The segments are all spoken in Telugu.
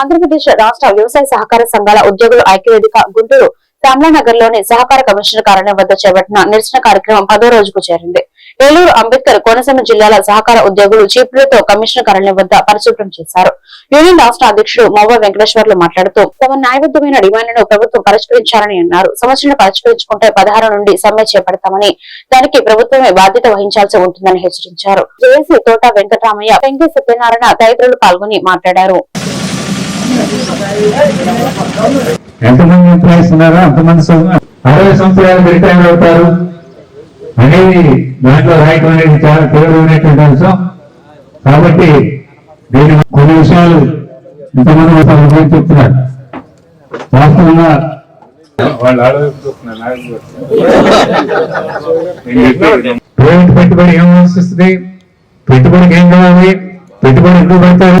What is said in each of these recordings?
ఆంధ్రప్రదేశ్ రాష్ట్ర వ్యవసాయ సహకార సంఘాల ఉద్యోగుల ఐక్యవేదిక గుంటూరు శ్యామలానగర్లోని సహకార కమిషనర్ కార్యాలయం వద్ద చేపట్టిన నిరసన కార్యక్రమం పదో రోజుకు చేరింది. ఏలూరు అంబేద్కర్ కోనసీమ జిల్లాల సహకార ఉద్యోగులు చీపులతో కమిషనర్ కార్యాలయం వద్ద పరిశుభ్రం చేశారు. యూనియన్ రాష్ట్ర అధ్యక్షుడు మవ్వ వెంకటేశ్వర్లు మాట్లాడుతూ తమ న్యాయబద్దమైన డిమాండ్లను ప్రభుత్వం పరిష్కరించాలని అన్నారు. సమస్యలను పరిష్కరించుకుంటే పదహారు నుండి సమ్మె చేపడతామని దానికి ప్రభుత్వమే బాధ్యత వహించాల్సి ఉంటుందని హెచ్చరించారు. జేఏసీ తోట వెంకటరామయ్య వెంకట సత్యనారాయణ తదితరులు పాల్గొని మాట్లాడారు. ఎంతమంది ఎంప్లాయీస్ ఉన్నారో అంతమంది అరవై సంవత్సరాలు రిటైర్ అవుతారు అనేది దాంట్లో రాయటం అనేది చాలా తీవ్రమైనటువంటి అంశం. కాబట్టి దీని కొన్ని విషయాలు ఇంతమంది వాళ్ళ చెప్తున్నారు. వాస్తవంగా వాళ్ళు ప్రైవేట్ పెట్టుబడి ఏం ఆలోచిస్తుంది? పెట్టుబడికి ఏం కావాలి? పెట్టుబడి ఎందుకు పెడతారు?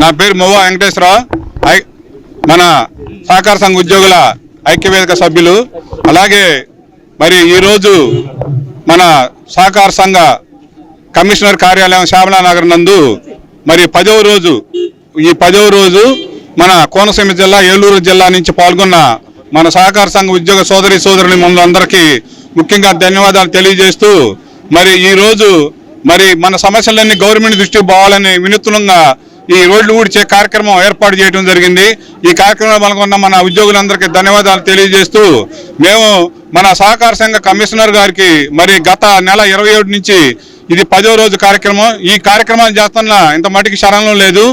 నా పేరు మొవ్వ వెంకటేశ్వరరావు. ఐ- మన సహకార సంఘ ఉద్యోగుల ఐక్యవేదిక సభ్యులు. అలాగే మరి ఈరోజు మన సహకార సంఘ కమిషనర్ కార్యాలయం శ్యామలా నగర్ నందు మరి పదవ రోజు ఈ పదవ రోజు మన కోనసీమ జిల్లా ఏలూరు జిల్లా నుంచి పాల్గొన్న మన సహకార సంఘ ఉద్యోగ సోదరి సోదరుని మనందరికీ ముఖ్యంగా ధన్యవాదాలు తెలియజేస్తూ మరి ఈ రోజు మరి మన సమస్యలన్నీ గవర్నమెంట్ దృష్టికి పోవాలని వినూత్నంగా ఈ రోడ్లు ఊడ్చే కార్యక్రమం ఏర్పాటు చేయడం జరిగింది. ఈ కార్యక్రమంలో పాల్గొన్న మన ఉద్యోగులందరికీ ధన్యవాదాలు తెలియజేస్తూ మేము మన సహకార సంఘ కమిషనర్ గారికి మరి గత నెల ఇరవై ఏడు నుంచి ఇది పదో రోజు కార్యక్రమం. ఈ కార్యక్రమాన్ని చేస్తున్న ఇంత మటుకి శరణం లేదు.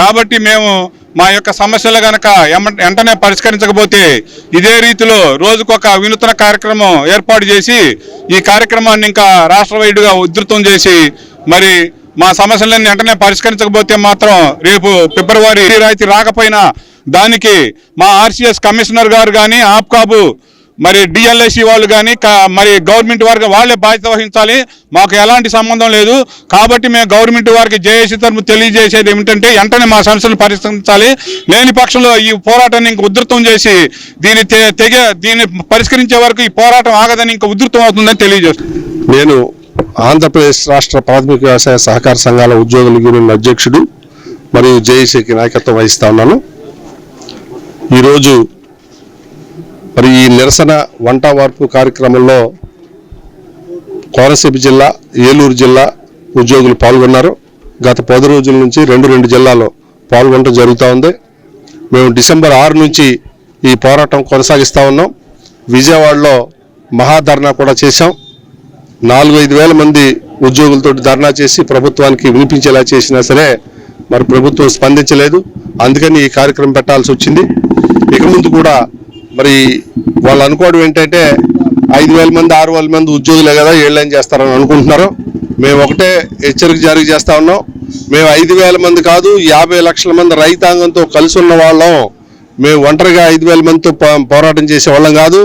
కాబట్టి మేము మా యొక్క సమస్యలు గనక వెంటనే పరిష్కరించకపోతే ఇదే రీతిలో రోజుకొక వినూత్న కార్యక్రమం ఏర్పాటు చేసి ఈ కార్యక్రమాన్ని ఇంకా రాష్ట్ర వైడ్గా ఉధృతం చేసి మరి మా సమస్యలన్నీ వెంటనే పరిష్కరించకపోతే మాత్రం రేపు ఫిబ్రవరి రాయితీ రాకపోయినా దానికి మా ఆర్సీఎస్ కమిషనర్ గారు కానీ ఆప్కాబు మరి డిఎల్ఐసి వాళ్ళు కానీ మరి గవర్నమెంట్ వారికి వాళ్ళే బాధ్యత వహించాలి. మాకు ఎలాంటి సంబంధం లేదు. కాబట్టి మేము గవర్నమెంట్ వారికి జేఏసీ తరపు తెలియజేసేది ఏమిటంటే వెంటనే మా సమస్యలను పరిష్కరించాలి. లేని పక్షంలో ఈ పోరాటాన్ని ఇంక ఉధృతం చేసి దీన్ని తె- తెగ దీన్ని పరిష్కరించే వరకు ఈ పోరాటం ఆగదని ఇంకా ఉధృతం అవుతుందని తెలియజేస్తుంది నేను ఆంధ్రప్రదేశ్ రాష్ట్ర ప్రాథమిక వ్యవసాయ సహకార సంఘాల ఉద్యోగుల యూనియన్ అధ్యక్షుడు మరియు జేఏసీకి నాయకత్వం వహిస్తా ఉన్నాను. ఈరోజు మరి ఈ నిరసన వంట వార్పు కార్యక్రమంలో కోనసీమ జిల్లా ఏలూరు జిల్లా ఉద్యోగులు పాల్గొన్నారు. గత పది రోజుల నుంచి రెండు రెండు జిల్లాలో పాల్గొనడం జరుగుతూ ఉంది. మేము డిసెంబర్ ఆరు నుంచి ఈ పోరాటం కొనసాగిస్తూ ఉన్నాం. విజయవాడలో మహాధర్నా కూడా చేశాం. నాలుగు ఐదు వేల మంది ఉద్యోగులతో ధర్నా చేసి ప్రభుత్వానికి వినిపించేలా చేసినా సరే మరి ప్రభుత్వం స్పందించలేదు. అందుకని ఈ కార్యక్రమం పెట్టాల్సి వచ్చింది. ఇక ముందు కూడా మరి వాళ్ళు అనుకోవడం ఏంటంటే ఐదు వేల మంది ఆరు వేల మంది ఉద్యోగులే కదా ఏళ్ళేం చేస్తారని అనుకుంటున్నారు. మేము ఒకటే హెచ్చరిక జారీ చేస్తా ఉన్నాం. మేము ఐదు వేల మంది కాదు యాభై లక్షల మంది రైతాంగంతో కలిసి ఉన్న వాళ్ళం. మేము ఒంటరిగా ఐదు వేల మందితో పోరాటం చేసే వాళ్ళం కాదు.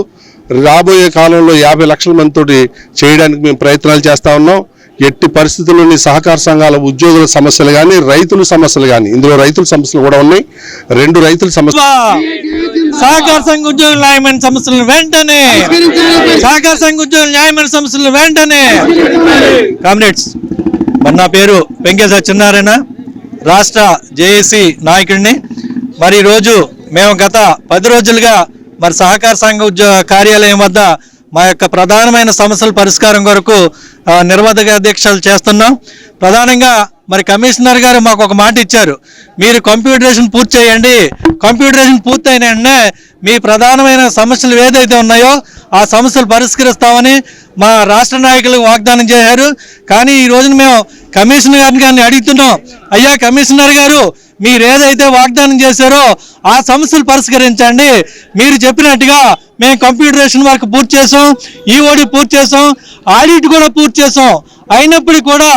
రాబోయే కాలంలో యాభై లక్షల మందితోటి చేయడానికి మేము ప్రయత్నాలు చేస్తా ఉన్నాం. ఎట్టి పరిస్థితుల్లోని సహకార సంఘాల ఉద్యోగుల సమస్యలు కానీ రైతుల సమస్యలు కానీ ఇందులో రైతుల సమస్యలు కూడా ఉన్నాయి. రెండు రైతుల సమస్య సహకార సంఘ ఉద్యోగుల న్యాయమైన సమస్యలను వెంటనే! సహకార సంఘ ఉద్యోగుల న్యాయమైన సమస్యలను వెంటనే! కామ్రేడ్స్ మరి నా పేరు వెంకట సత్యనారాయణ రాష్ట్ర జేఏసీ నాయకుడిని. మరి ఈరోజు మేము గత పది రోజులుగా మరి సహకార సంఘ ఉద్యోగ కార్యాలయం వద్ద మా యొక్క ప్రధానమైన సమస్యల పరిష్కారం కొరకు ఆ, నిర్వాధక దీక్షలు చేస్తున్నాం. ప్రధానంగా మరి కమిషనర్ గారు మాకు ఒక మాట ఇచ్చారు. మీరు కంప్యూటరేషన్ పూర్తి చేయండి. కంప్యూటరేషన్ పూర్తయిన వెంటనే మీ ప్రధానమైన సమస్యలు ఏదైతే ఉన్నాయో ఆ సమస్యలు పరిష్కరిస్తామని మా రాష్ట్ర నాయకులకు వాగ్దానం చేశారు. కానీ ఈ రోజున మేము కమిషనర్ గారిని గారిని అడుగుతున్నాం. అయ్యా కమిషనర్ గారు మీరు ఏదైతే వాగ్దానం చేశారో ఆ సమస్యలు పరిష్కరించండి. మీరు చెప్పినట్టుగా మేము కంప్యూటరేషన్ వర్క్ పూర్తి చేసాం ఈఓడి పూర్తి చేసాం ఆడిట్ కూడా పూర్తి చేసాం. అయినప్పటికీ కూడా